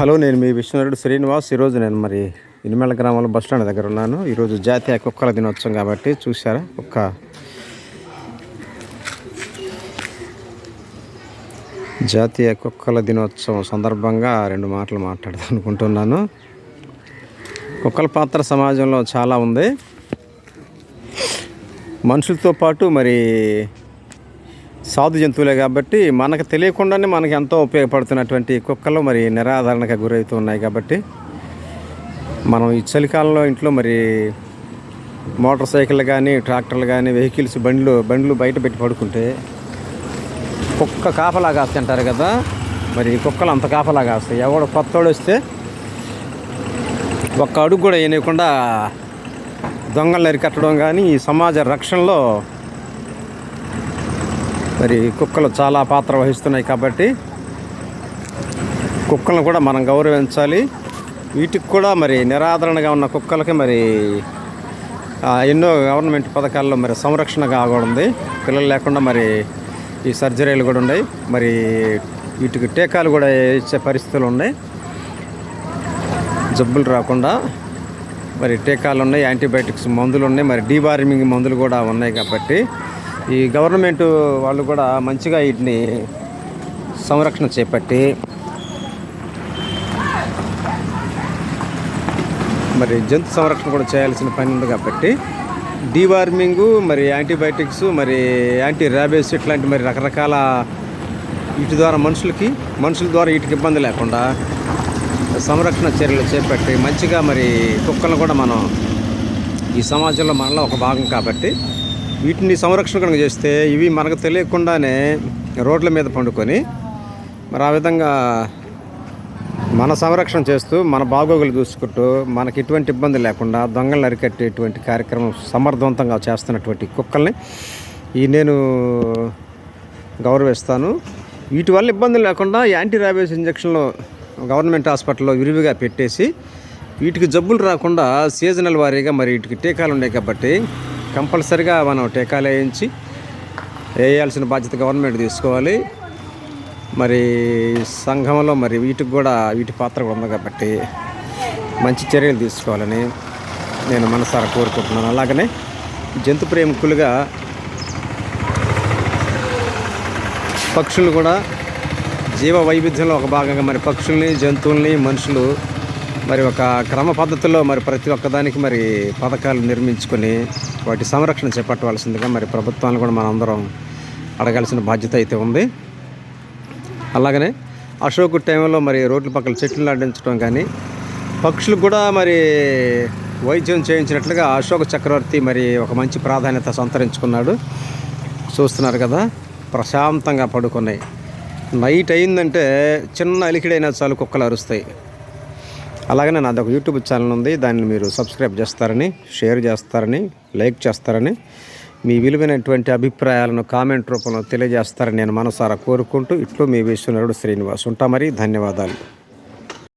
Hello నేను మీ విష్ణువరుడు శ్రీనివాస్. ఈరోజు నేను మరి ఇనిమేళ గ్రామంలో బస్ స్టాండ్ దగ్గర ఉన్నాను. ఈరోజు జాతీయ కుక్కల దినోత్సవం కాబట్టి చూసారా కుక్క. జాతీయ కుక్కల దినోత్సవం సందర్భంగా రెండు మాటలు మాట్లాడదాం అనుకుంటున్నాను. కుక్కల పాత్ర సమాజంలో చాలా ఉంది. మనుషులతో పాటు మరి సాధు జంతువులే కాబట్టి మనకు తెలియకుండానే మనకి ఎంతో ఉపయోగపడుతున్నటువంటి కుక్కలు మరి నిరాధారణకు గురవుతూ ఉన్నాయి కాబట్టి మనం ఈ చలికాలంలో ఇంట్లో మరి మోటార్ సైకిళ్ళు కానీ ట్రాక్టర్లు కానీ వెహికల్స్ బండ్లు బండ్లు బయట పెట్టి పడుకుంటే కుక్క కాపలా కాస్తుంటారు కదా. మరి కుక్కలు అంత కాపలా కాస్తాయి ఎవడు కొత్తోడు వస్తే ఒక్క అడుగు కూడా వేయకుండా దొంగలు నరికట్టడం కానీ ఈ సమాజ రక్షణలో మరి కుక్కలు చాలా పాత్ర వహిస్తున్నాయి కాబట్టి కుక్కలను కూడా మనం గౌరవించాలి. వీటికి కూడా మరి నిరాదరణగా ఉన్న కుక్కలకి మరి ఎన్నో గవర్నమెంట్ పథకాల్లో మరి సంరక్షణ కాకూడదు పిల్లలు లేకుండా మరి ఈ సర్జరీలు కూడా ఉన్నాయి. మరి వీటికి టీకాలు కూడా ఇచ్చే పరిస్థితులు ఉన్నాయి. జబ్బులు రాకుండా మరి టీకాలు ఉన్నాయి యాంటీబయాటిక్స్ మందులు ఉన్నాయి మరి డీవార్మింగ్ మందులు కూడా ఉన్నాయి కాబట్టి ఈ గవర్నమెంట్ వాళ్ళు కూడా మంచిగా వీటిని సంరక్షణ చేపట్టి మరి జంతు సంరక్షణ కూడా చేయాల్సిన పని ఉంది కాబట్టి డీవార్మింగు మరి యాంటీబయాటిక్స్ మరి యాంటీ ర్యాబేస్ ఇట్లాంటి మరి రకరకాల వీటి ద్వారా మనుషులకి మనుషుల ద్వారా వీటికి ఇబ్బంది లేకుండా సంరక్షణ చర్యలు చేపట్టి మంచిగా మరి కుక్కలను కూడా మనం ఈ సమాజంలో మనలో ఒక భాగం కాబట్టి వీటిని సంరక్షణ కనుక చేస్తే ఇవి మనకు తెలియకుండానే రోడ్ల మీద పండుకొని మరి ఆ విధంగా మన సంరక్షణ చేస్తూ మన బాగోగులు చూసుకుంటూ మనకి ఎటువంటి ఇబ్బంది లేకుండా దొంగలు అరికట్టేటువంటి కార్యక్రమం సమర్థవంతంగా చేస్తున్నటువంటి కుక్కల్ని ఈ నేను గౌరవిస్తాను. వీటి వల్ల ఇబ్బంది లేకుండా యాంటీ ర్యాబీస్ ఇంజక్షన్లు గవర్నమెంట్ హాస్పిటల్లో విరివిగా పెట్టేసి వీటికి జబ్బులు రాకుండా సీజనల్ వారీగా మరి వీటికి టీకాలు ఉన్నాయి కాబట్టి కంపల్సరిగా మనం టీకాలు వేయించి వేయాల్సిన బాధ్యత గవర్నమెంట్ తీసుకోవాలి. మరి సంఘంలో మరి వీటికి కూడా వీటి పాత్ర కూడా ఉంది కాబట్టి మంచి చర్యలు తీసుకోవాలని నేను మనసారా కోరుకుంటున్నాను. అలాగనే జంతు ప్రేమికులుగా పక్షులు కూడా జీవ వైవిధ్యంలో ఒక భాగంగా మరి పక్షుల్ని జంతువుల్ని మనుషులు మరి ఒక క్రమ పద్ధతిలో మరి ప్రతి ఒక్కదానికి మరి పథకాలు నిర్మించుకొని వాటి సంరక్షణ చేపట్టవలసిందిగా మరి ప్రభుత్వాన్ని కూడా మనందరం అడగాల్సిన బాధ్యత అయితే ఉంది. అలాగనే అశోక్ టైంలో మరి రోడ్ల పక్కల చెట్లు నాటించడం కానీ పక్షులకు కూడా మరి వైద్యం చేయించినట్లుగా అశోక్ చక్రవర్తి మరి ఒక మంచి ప్రాధాన్యత సంతరించుకున్నాడు. చూస్తున్నారు కదా ప్రశాంతంగా పడుకున్నాయి. నైట్ అయిందంటే చిన్న అలికిడైనా చాలు కుక్కలు అరుస్తాయి. అలాగనే నాది ఒక యూట్యూబ్ ఛానల్ ఉంది. దాన్ని మీరు సబ్స్క్రైబ్ చేస్తారని షేర్ చేస్తారని లైక్ చేస్తారని మీ విలువైనటువంటి అభిప్రాయాలను కామెంట్ రూపంలో తెలియజేస్తారని నేను మనసారా కోరుకుంటూ ఇట్లు మీ విశ్వనరుడు శ్రీనివాస్ ఉంటా. మరి ధన్యవాదాలు.